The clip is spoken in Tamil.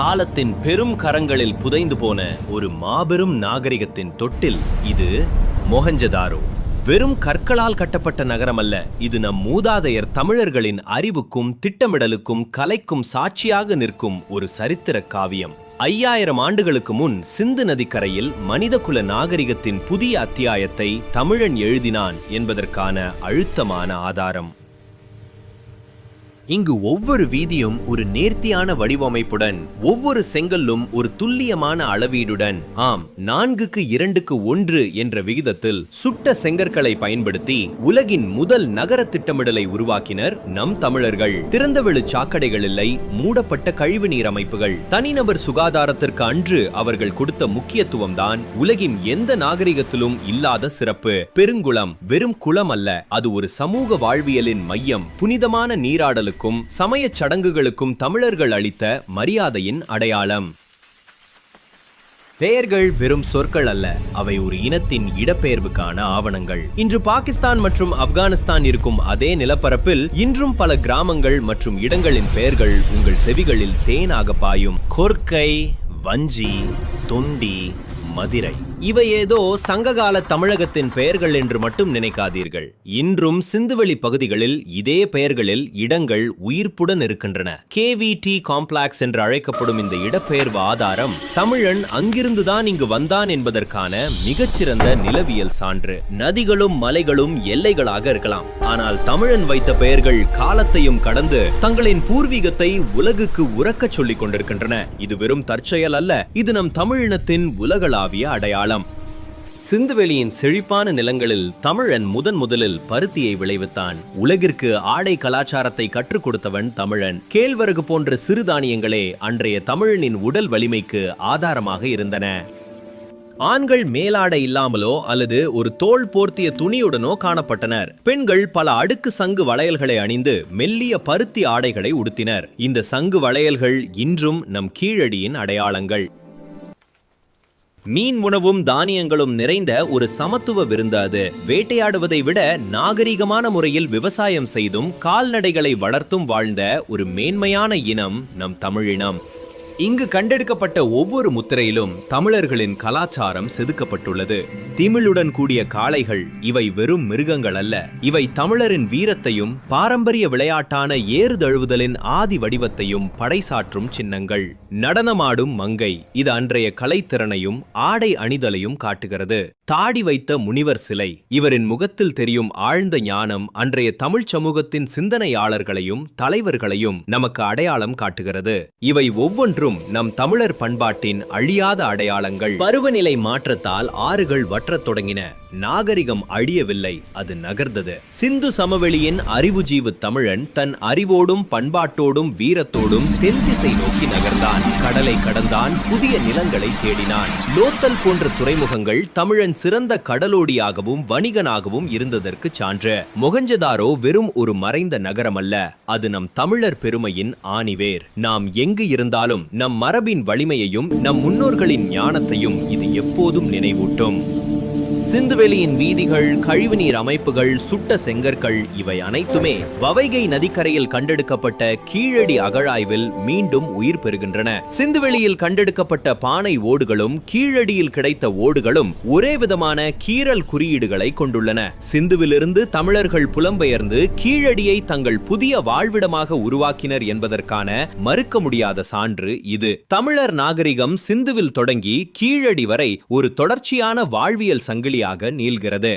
காலத்தின் பெரும் கரங்களில் புதைந்து போன ஒரு மாபெரும் நாகரிகத்தின் தொட்டில் இது மொஹஞ்சதாரோ. வெறும் கற்களால் கட்டப்பட்ட நகரம் அல்ல இது நம் மூதாதையர் தமிழர்களின் அறிவுக்கும் திட்டமிடலுக்கும் கலைக்கும் சாட்சியாக நிற்கும் ஒரு சரித்திர காவியம். ஐயாயிரம் ஆண்டுகளுக்கு முன் சிந்து நதிக்கரையில் மனிதகுல நாகரிகத்தின் புதிய அத்தியாயத்தை தமிழன் எழுதினான் என்பதற்கான அழுத்தமான ஆதாரம். இங்கு ஒவ்வொரு வீதியும் ஒரு நேர்த்தியான வடிவமைப்புடன் ஒவ்வொரு செங்கல்லும் ஒரு துல்லியமான அளவீடுடன் ஆம் நான்குக்கு இரண்டுக்கு ஒன்று என்ற விகிதத்தில் சுட்ட செங்கற்களை பயன்படுத்தி உலகின் முதல் நகர திட்டமிடலை உருவாக்கினர் நம் தமிழர்கள். திறந்தவெளி சாக்கடைகள் இல்லை மூடப்பட்ட கழிவுநீர் அமைப்புகள். தனிநபர் சுகாதாரத்திற்கு அன்று அவர்கள் கொடுத்த முக்கியத்துவம் தான் உலகின் எந்த நாகரிகத்திலும் இல்லாத சிறப்பு. பெருங்குளம் வெறும் குளம் அல்ல அது ஒரு சமூக வாழ்வியலின் மையம். புனிதமான நீராடலுக்கு நீராடலுக்கும் சமயச் சடங்குகளுக்கும் தமிழர்கள் அளித்த மரியாதையின் அடையாளம். பெயர்கள் வெறும் சொற்கள் அல்ல அவை ஒரு இனத்தின் இடப்பெயர்வுக்கான ஆவணங்கள். இன்று பாகிஸ்தான் மற்றும் ஆப்கானிஸ்தான் இருக்கும் அதே நிலப்பரப்பில் இன்றும் பல கிராமங்கள் மற்றும் இடங்களின் பெயர்கள் உங்கள் செவிகளில் தேனாக பாயும். கொர்க்கை வஞ்சி தொண்டி மதிரை. இவை ஏதோ சங்ககால தமிழகத்தின் பெயர்கள் என்று மட்டும் நினைக்காதீர்கள். இன்றும் சிந்துவெளி பகுதிகளில் இதே பெயர்களில் இடங்கள் உயிர்ப்புடன் இருக்கின்றன. கேவிடி காம்ப்ளாக்ஸ் என்று அழைக்கப்படும் இந்த இடப்பெயர்வு ஆதாரம் தமிழன் அங்கிருந்துதான் இங்கு வந்தான் என்பதற்கான மிகச்சிறந்த நிலவியல் சான்று. நதிகளும் மலைகளும் எல்லைகளாக இருக்கலாம். ஆனால் தமிழன் வைத்த பெயர்கள் காலத்தையும் கடந்து தங்களின் பூர்வீகத்தை உலகுக்கு உறக்கச் சொல்லிக் கொண்டிருக்கின்றன. இது வெறும் தற்செயல் அல்ல. இது நம் தமிழினத்தின் உலகளாவிய அடையாளம். சிந்துவெளியின் செழிப்பான நிலங்களில் தமிழன் முதன் முதலில் பருத்தியை விளைவித்தான். உலகிற்கு ஆடை கலாச்சாரத்தை கற்றுக் கொடுத்தவன் தமிழன். கேழ்வரகு போன்ற சிறுதானியங்களே அன்றைய தமிழனின் உடல் வலிமைக்கு ஆதாரமாக இருந்தன. ஆண்கள் மேலாடை இல்லாமலோ அல்லது ஒரு தோல் போர்த்திய துணியுடனோ காணப்பட்டனர். பெண்கள் பல அடுக்கு சங்கு வளையல்களை அணிந்து மெல்லிய பருத்தி ஆடைகளை உடுத்தினர். இந்த சங்கு வளையல்கள் இன்றும் நம் கீழடியின் அடையாளங்கள். மீன் உணவும் தானியங்களும் நிறைந்த ஒரு சமத்துவ விருந்து அது வேட்டையாடுவதை விட நாகரிகமான முறையில் விவசாயம் செய்தும் கால்நடைகளை வளர்த்தும் வாழ்ந்த ஒரு மேன்மையான இனம் நம் தமிழினம். இங்கு கண்டெடுக்கப்பட்ட ஒவ்வொரு முத்திரையிலும் தமிழர்களின் கலாச்சாரம் செதுக்கப்பட்டுள்ளது. திமிழுடன் கூடிய காளைகள் இவை வெறும் மிருகங்கள் அல்ல. இவை தமிழரின் வீரத்தையும் பாரம்பரிய விளையாட்டான ஏறு தழுவுதலின் ஆதி வடிவத்தையும் படைசாற்றும் சின்னங்கள். நடனமாடும் மங்கை இது அன்றைய கலைத்திறனையும் ஆடை அணிதலையும் காட்டுகிறது. தாடி வைத்த முனிவர் சிலை இவரின் முகத்தில் தெரியும் ஆழ்ந்த ஞானம் அன்றைய தமிழ்ச் சமூகத்தின் சிந்தனையாளர்களையும் தலைவர்களையும் நமக்கு அடையாளம் காட்டுகிறது. இவை ஒவ்வொன்றும் நம் தமிழர் பண்பாட்டின் அழியாத அடையாளங்கள். பருவநிலை மாற்றத்தால் ஆறுகள் வற்றத் தொடங்கின. நாகரிகம் அழியவில்லை அது நகர்ந்தது. சிந்து சமவெளியின் அறிவுஜீவு தமிழன் தன் அறிவோடும் பண்பாட்டோடும் வீரத்தோடும் தென் திசை நோக்கி நகர்ந்தான். கடலை கடந்தான் புதிய நிலங்களை தேடினான். லோத்தல் போன்ற துறைமுகங்கள் தமிழன் சிறந்த கடலோடியாகவும் வணிகனாகவும் இருந்ததற்கு சான்று. மொகஞ்சதாரோ வெறும் ஒரு மறைந்த நகரம் அல்ல அது நம் தமிழர் பெருமையின் ஆணிவேர். நாம் எங்கு இருந்தாலும் நம் மரபின் வலிமையையும் நம் முன்னோர்களின் ஞானத்தையும் இது எப்போதும் நினைவூட்டும். சிந்துவெளியின் வீதிகள் கழிவுநீர் அமைப்புகள் சுட்ட செங்கற்கள் இவை அனைத்துமே வவைகை நதிக்கரையில் கண்டெடுக்கப்பட்ட கீழடி அகழாய்வில் மீண்டும் உயிர் பெறுகின்றன. சிந்துவெளியில் கண்டெடுக்கப்பட்ட பானை ஓடுகளும் கீழடியில் கிடைத்த ஓடுகளும் ஒரே விதமான கீறல் குறியீடுகளை கொண்டுள்ளன. சிந்துவிலிருந்து தமிழர்கள் புலம்பெயர்ந்து கீழடியை தங்கள் புதிய வாழ்விடமாக உருவாக்கினர் என்பதற்கான மறுக்க முடியாத சான்று இது. தமிழர் நாகரிகம் சிந்துவில் தொடங்கி கீழடி வரை ஒரு தொடர்ச்சியான வாழ்வியல் சங்கிலி சங்கிலியாக நீள்கிறது.